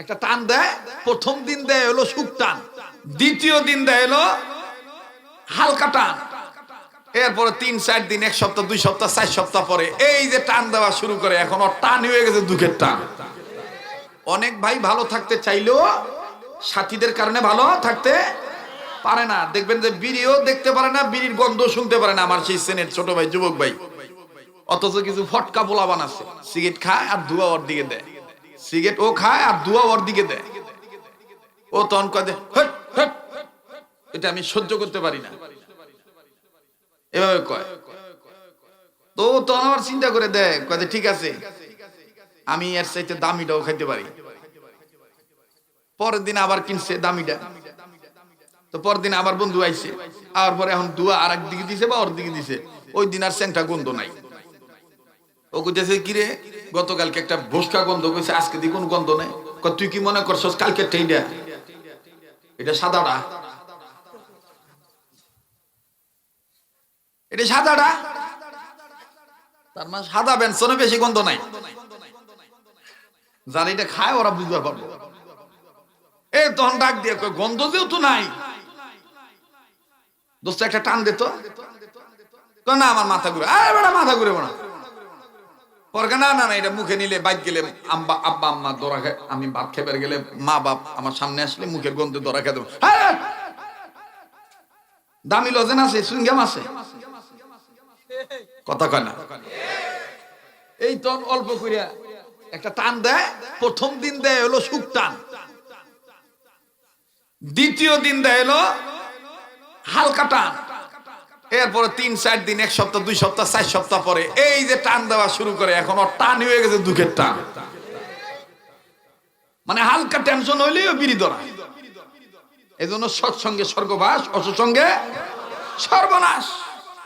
একটা টান দেয়, প্রথম দিন দেয় হলো সুখ টান, দ্বিতীয় দিন দেয় হলো হালকা টান। এরপরে তিন, চার দিন, এক সপ্তাহ, দুই সপ্তাহ, চার সপ্তাহ পরে এই যে টান দেওয়া শুরু করে, এখন ওর টান হয়ে গেছে দুঃখের টান। অনেক ভাই ভালো থাকতে চাইলেও সাথীদের কারণে ভালো থাকতে পারে না। দেখবেন যে বিড়িও দেখতে পারে না, বিড়ির গন্ধ শুনতে পারে না। আমার সেই সেনের ছোট ভাই, যুবক ভাই। অথচ কিছু ফটকা পোলা বানাচ্ছে সিগারেট খায় আর ধোয়া ওর দিকে দেয়। সিগারেট ও খায় আর দুয়া ওর দিকে দেয়। ও "হট, হট।" এটা আমি সহ্য করতে পারি না। এভাবে কয়। তো ও আবার চিন্তা করে দেয় কয় ঠিক আছে আমি এর চাইতে দামিটাও খাইতে পারি। পরের দিন আবার কিনছে দামিটা। তো পরের দিন আবার বন্ধু আইছে। আর পরে এখন দুয়া আর দিকে দিছে বা ওর দিকে দিছে। ওই দিন আর স্যাংটা গন্ধ নাই। ও কইতেছে, কিরে, গতকালকে একটা ভোসকা গন্ধ কইছে, আজকে দি কোন গন্ধ নাই? তুই কি মনে করছস, কালকে টেইডা এটা সাদাটা। এটা সাদাটা? তার মানে সাদা বেনসনে বেশি গন্ধ নাই। যারা এটা খায়, ওরা বুঝতে পারবে। এ, তখন ডাক দিয়ে গন্ধ যেহেতু নাই। দোস্ত, একটা টান দে তো। না, আমার মাথা ঘুরে, আরে বেটা, মাথা ঘুরে না না না এটা মুখে নিলে বাইক গেলে আমি খেবার গেলে মা বাপ আমার সামনে আসলে দরা হবে। হ্যাঁ! দামি লজেন আছে কথা কয় না এই তন অল্প করিয়া একটা টান দেয়, প্রথম দিন দেয় হলো সুখ টান দ্বিতীয় দিন দেয় হলো হালকা টান এরপরে তিন, চার দিন, এক সপ্তাহ, দুই সপ্তাহ, চার সপ্তাহ পরে এই যে টান দেওয়া শুরু করে, এখন ওর টান হয়ে গেছে দুঃখের টান। মানে হালকা টেনশন হইলেও বিড়ি ধরা। এই জন্য সৎসঙ্গে স্বর্গবাস, অসৎসঙ্গে সর্বনাশ।